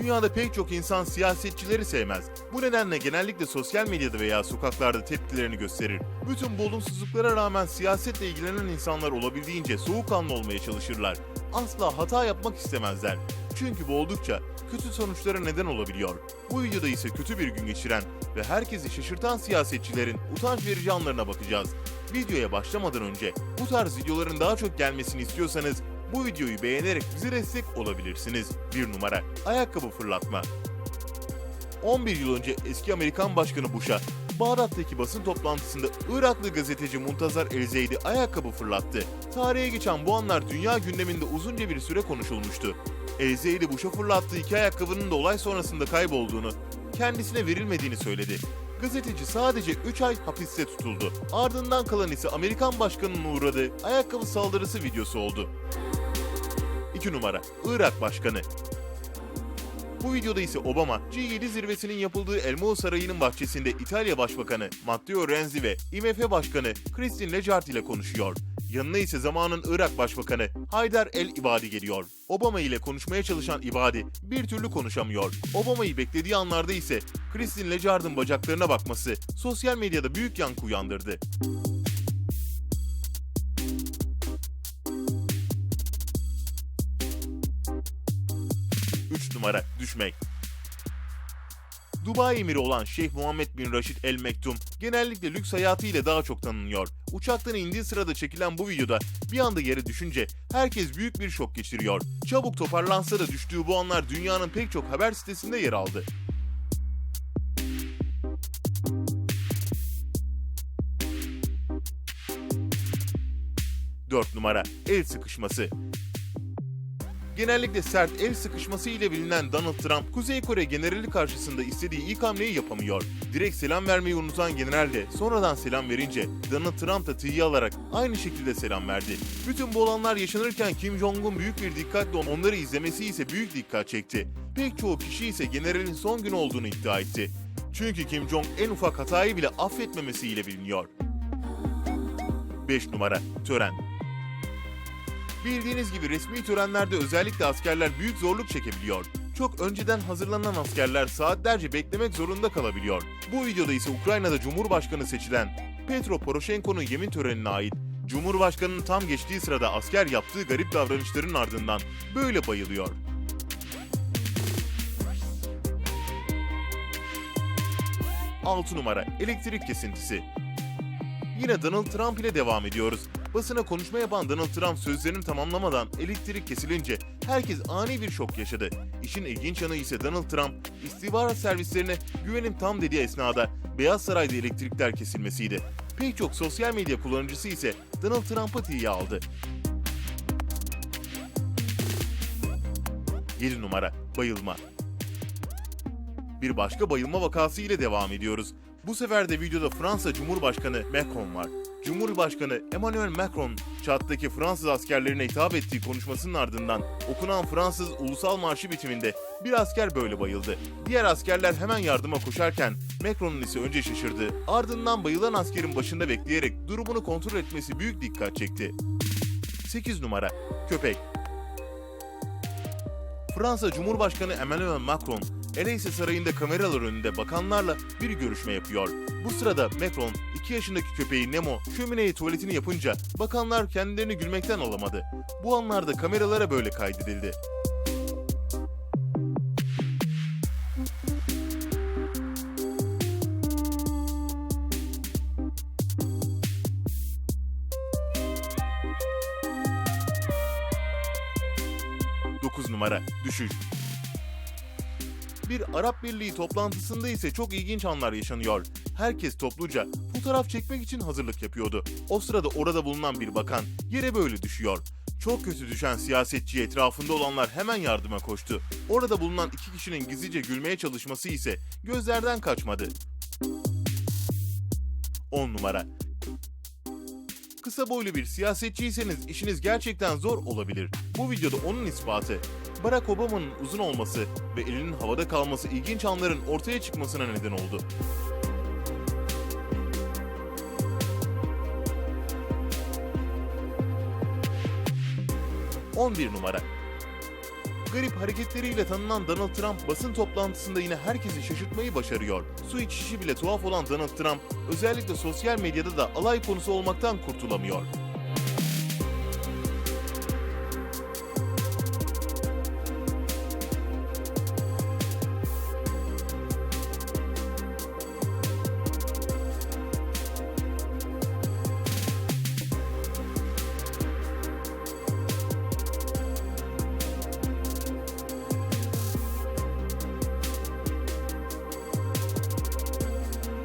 Dünyada pek çok insan siyasetçileri sevmez. Bu nedenle genellikle sosyal medyada veya sokaklarda tepkilerini gösterir. Bütün bu olumsuzluklara rağmen siyasetle ilgilenen insanlar olabildiğince soğukkanlı olmaya çalışırlar. Asla hata yapmak istemezler. Çünkü bu oldukça kötü sonuçlara neden olabiliyor. Bu videoda ise kötü bir gün geçiren ve herkesi şaşırtan siyasetçilerin utanç verici anlarına bakacağız. Videoya başlamadan önce bu tarz videoların daha çok gelmesini istiyorsanız bu videoyu beğenerek bize destek olabilirsiniz. 1 numara Ayakkabı fırlatma 11 yıl önce eski Amerikan Başkanı Bush'a Bağdat'taki basın toplantısında Iraklı gazeteci Muntazar El-Zeydi ayakkabı fırlattı. Tarihe geçen bu anlar dünya gündeminde uzunca bir süre konuşulmuştu. El-Zeydi Bush'a fırlattığı iki ayakkabının da olay sonrasında kaybolduğunu, kendisine verilmediğini söyledi. Gazeteci sadece 3 ay hapiste tutuldu. Ardından kalan ise Amerikan başkanının uğradığı ayakkabı saldırısı videosu oldu. 2 numara Irak Başkanı bu videoda ise Obama, G7 zirvesinin yapıldığı Elmao Sarayı'nın bahçesinde İtalya Başbakanı Matteo Renzi ve IMF Başkanı Christine Lagarde ile konuşuyor. Yanına ise zamanın Irak Başbakanı Haydar el-İbadi geliyor. Obama ile konuşmaya çalışan İbadi bir türlü konuşamıyor. Obama'yı beklediği anlarda ise Christine Lagarde'ın bacaklarına bakması sosyal medyada büyük yankı uyandırdı. Numara düşmek. Dubai emiri olan Şeyh Muhammed bin Raşid El Mektum genellikle lüks hayatıyla daha çok tanınıyor. Uçaktan indiği sırada çekilen bu videoda bir anda yere düşünce herkes büyük bir şok geçiriyor. Çabuk toparlansa da düştüğü bu anlar dünyanın pek çok haber sitesinde yer aldı. Dört numara el sıkışması. Genellikle sert el sıkışması ile bilinen Donald Trump, Kuzey Kore generali karşısında istediği ilk hamleyi yapamıyor. Direkt selam vermeyi unutan general de sonradan selam verince Donald Trump da tıyı alarak aynı şekilde selam verdi. Bütün bu olanlar yaşanırken Kim Jong-un büyük bir dikkatle onları izlemesi ise büyük dikkat çekti. Pek çoğu kişi ise generalin son günü olduğunu iddia etti. Çünkü Kim Jong en ufak hatayı bile affetmemesiyle biliniyor. 5 numara tören. Bildiğiniz gibi resmi törenlerde özellikle askerler büyük zorluk çekebiliyor. Çok önceden hazırlanan askerler saatlerce beklemek zorunda kalabiliyor. Bu videoda ise Ukrayna'da Cumhurbaşkanı seçilen Petro Poroshenko'nun yemin törenine ait Cumhurbaşkanının tam geçtiği sırada asker yaptığı garip davranışların ardından böyle bayılıyor. Altı numara elektrik kesintisi. Yine Donald Trump ile devam ediyoruz. Basına konuşma yapan Donald Trump sözlerini tamamlamadan elektrik kesilince herkes ani bir şok yaşadı. İşin ilginç yanı ise Donald Trump istihbarat servislerine güvenim tam dediği esnada Beyaz Saray'da elektrikler kesilmesiydi. Pek çok sosyal medya kullanıcısı ise Donald Trump'ı tiye aldı. 7 numara bayılma. Bir başka bayılma vakası ile devam ediyoruz. Bu sefer de videoda Fransa Cumhurbaşkanı Macron var. Cumhurbaşkanı Emmanuel Macron, çattaki Fransız askerlerine hitap ettiği konuşmasının ardından okunan Fransız ulusal marşı bitiminde bir asker böyle bayıldı. Diğer askerler hemen yardıma koşarken Macron'un ise önce şaşırdı. Ardından bayılan askerin başında bekleyerek durumunu kontrol etmesi büyük dikkat çekti. 8 numara Köpek Fransa Cumhurbaşkanı Emmanuel Macron, Eleyse Sarayı'nda kameralar önünde bakanlarla bir görüşme yapıyor. Bu sırada Macron, 2 yaşındaki köpeği Nemo şömineye tuvaletini yapınca bakanlar kendilerini gülmekten alamadı. Bu anlarda kameralara böyle kaydedildi. Numara düşüş. Bir Arap Birliği toplantısında ise çok ilginç anlar yaşanıyor. Herkes topluca fotoğraf çekmek için hazırlık yapıyordu. O sırada orada bulunan bir bakan yere böyle düşüyor. Çok kötü düşen siyasetçi etrafında olanlar hemen yardıma koştu. Orada bulunan iki kişinin gizlice gülmeye çalışması ise gözlerden kaçmadı. 10 numara Kısa boylu bir siyasetçiyseniz işiniz gerçekten zor olabilir. Bu videoda onun ispatı. Barack Obama'nın uzun olması ve elinin havada kalması ilginç anların ortaya çıkmasına neden oldu. ...11 numara. Garip hareketleriyle tanınan Donald Trump basın toplantısında yine herkesi şaşırtmayı başarıyor. Su içişi bile tuhaf olan Donald Trump özellikle sosyal medyada da alay konusu olmaktan kurtulamıyor.